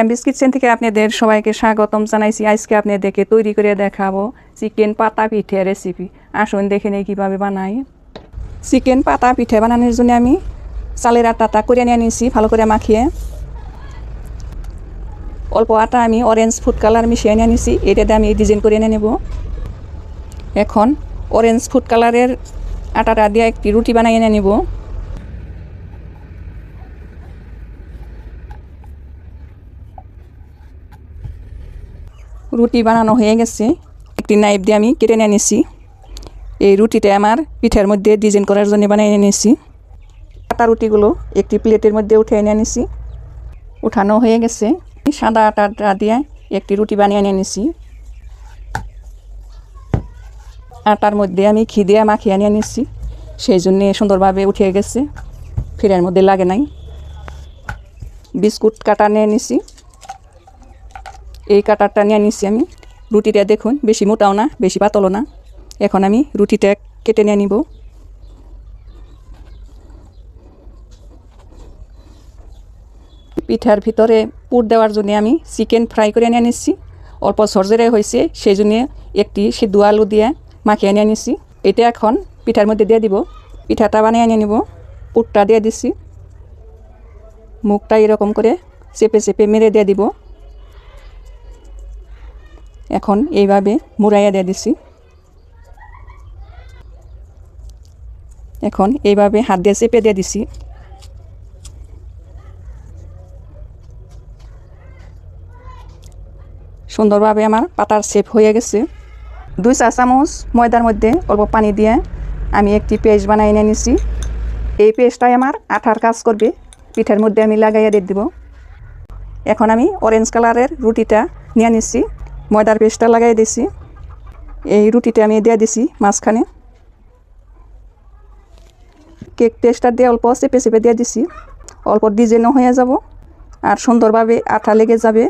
এমবিস kitchen থেকে আপনাদের সবাইকে স্বাগতম জানাইছি। আজকে আপনাদেরকে তৈরি করে দেখাবো চিকেন পাতা পিঠে রেসিপি আসুন দেখে নেই কীভাবে বানাই। চিকেন পাতা পিঠে বানানোর জন্য আমি চালের আটাটা করে নিয়ে নিয়েছি, ভালো করে মাখিয়ে। অল্প আটা আমি অরেঞ্জ ফুড কালার মিশিয়ে নিয়ে নিয়েছি এটাতে আমি ডিজাইন করে নিয়ে নেব। এখন অরেঞ্জ ফুড কালারের আটাটা দিয়ে একটি রুটি বানিয়ে নিয়ে নেব। রুটি বানানো হয়ে গেছে। একটি নাইফ দিয়ে আমি কেটে নিয়ে নিয়েছি এই রুটিটা আমার পিঠের মধ্যে ডিজাইন করার জন্য বানিয়ে নিয়েছি আটা রুটিগুলো একটি প্লেটের মধ্যে উঠে নিয়ে নিয়েছি উঠানো হয়ে গেছে। সাদা আটা দিয়ে একটি রুটি বানিয়ে নিয়ে নিয়েছি আটার মধ্যে আমি ঘি দিয়ে মাখিয়ে নিয়ে নিচ্ছি সেই জন্যে সুন্দরভাবে উঠে গেছে। ফিরের মধ্যে লাগে নাই। বিস্কুট কাটা নিয়ে নিছি। এই কাটারটা নিয়ে নিচ্ছি আমি। রুটিটা দেখুন, বেশি মোটাও না, বেশি পাতলও না। এখন আমি রুটিটা কেটে নিয়ে নিব। পিঠার ভিতরে পুর দেওয়ার জন্য আমি চিকেন ফ্রাই করে নিয়ে নিচ্ছি অল্প সরজেরে হয়েছে সেই জন্যে একটি সিদ্ধ আলু দিয়ে মাখিয়ে নিয়ে নিচ্ছি এটা এখন পিঠার মধ্যে দিয়ে দিব। পিঠাটা বানিয়ে নিয়ে নিব। পুরটা দিয়ে দিচ্ছি মুখটা এরকম করে চেপে চেপে মেরে দিয়ে দিব। এখন এইভাবে মুড়াইয়া দিয়ে দিছি। এখন এইভাবে হাত দিয়ে চেপে দিয়ে দিছি। সুন্দরভাবে আমার পাতার শেপ হয়ে গেছে। দুই চা চামচ ময়দার মধ্যে অল্প পানি দিয়ে আমি একটি পেস্ট বানাই নিয়ে নিছি। এই পেস্টটাই আমার আঠার কাজ করবে। পিঠার মধ্যে আমি লাগাইয়া দিয়ে দিব। এখন আমি অরেঞ্জ কালারের রুটিটা নিয়ে নিচ্ছি ময়দার পেস্টটা লাগাই দিছি। এই রুটিটা আমি দিয়ে দিছি মাঝখানে। কেক টেস্টার দিয়ে অল্প চেপে চেপে দিয়ে দিছি। অল্প ডিজাইনও হয়ে যাব। আর সুন্দরভাবে আঠা লেগে যাবে।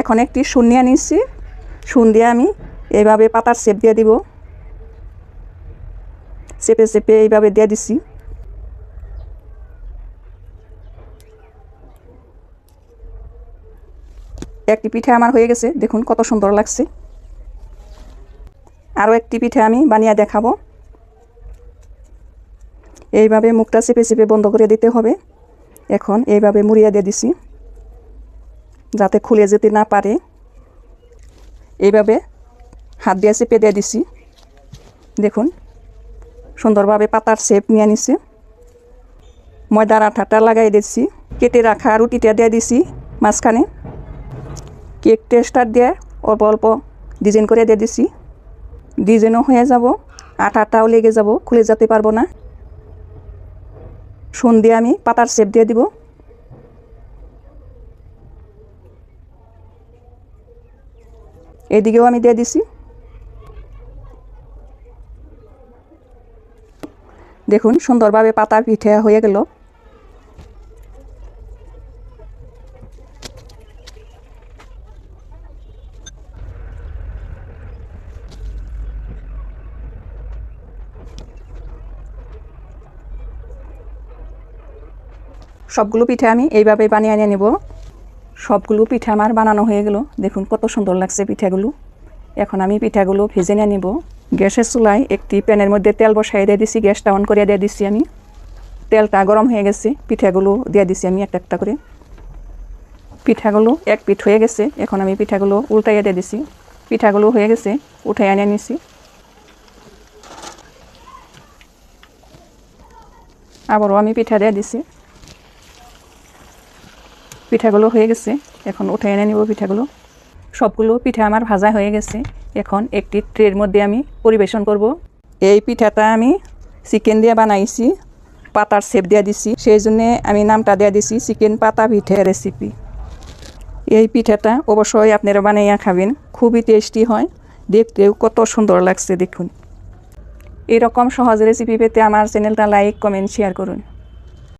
এখন একটি শূন্যা নিচ্ছি শুন দিয়ে আমি এইভাবে পাতার শেপ দিয়ে দিব। চেপে চেপে এইভাবে দিয়ে দিছি। একটি পিঠে আমার হয়ে গেছে। দেখুন কত সুন্দর লাগছে। আরও একটি পিঠে আমি বানিয়ে দেখাবো। এইভাবে মুখটা চেপে চেপে বন্ধ করে দিতে হবে। এখন এইভাবে মুড়িয়ে দিয়ে দিছি। যাতে খুলে যেতে না পারে। এইভাবে হাত দিয়ে চেপে দিয়ে দিছি। দেখুন, সুন্দরভাবে পাতার শেপ নিয়ে নিছে। ময়দার আঠাটা লাগাই দিচ্ছি কেটে রাখা রুটিটা দিয়ে দিছি মাঝখানে। কেক টেস্টার দিয়ে অল্প অল্প ডিজাইন করে দিয়ে দিছি। ডিজাইনও হয়ে যাব, আটাটাও লেগে যাব, খুলে যেতে পারব না। দিয়ে আমি পাতার শেপ দিয়ে দিব। এদিকেও আমি দিয়ে দিছি। দেখুন, সুন্দরভাবে পাতা পিঠে হয়ে গেল। সবগুলো পিঠে আমি এইভাবে বানিয়ে নিয়ে নেব। সবগুলো পিঠে আমার বানানো হয়ে গেল। দেখুন কত সুন্দর লাগছে পিঠাগুলো। এখন আমি পিঠাগুলো ভেজে নিয়ে নেব। গ্যাসের চুলায় একটি প্যানের মধ্যে তেল বসাই দিয়ে দিছি। গ্যাসটা অন করে দিয়ে দিছি আমি। তেলটা গরম হয়ে গেছে। পিঠাগুলো দিয়ে দিছি আমি একটা একটা করে। পিঠাগুলো এক পিঠ হয়ে গেছে। এখন আমি পিঠাগুলো উল্টাইয়া দিয়ে দিছি। পিঠাগুলো হয়ে গেছে। উঠাই আনিয়ে নিছি। আবারও আমি পিঠা দিয়ে দিছি। পিঠাগুলো হয়ে গেছে। এখন উঠে এনে নিব পিঠাগুলো। সবগুলো পিঠা আমার ভাজা হয়ে গেছে। এখন একটি ট্রের মধ্যে আমি পরিবেশন করব। এই পিঠাটা আমি চিকেন দিয়ে বানাইছি, পাতার শেপ দিয়ে দিছি। সেই জন্যে আমি নামটা দিয়ে দিছি চিকেন পাতা পিঠে রেসিপি এই পিঠাটা অবশ্যই আপনারা বানাইয়া খাবেন। খুবই টেস্টি হয়। দেখতেও কত সুন্দর লাগছে দেখুন। এরকম সহজ রেসিপি পেতে আমার চ্যানেলটা লাইক কমেন্ট শেয়ার করুন।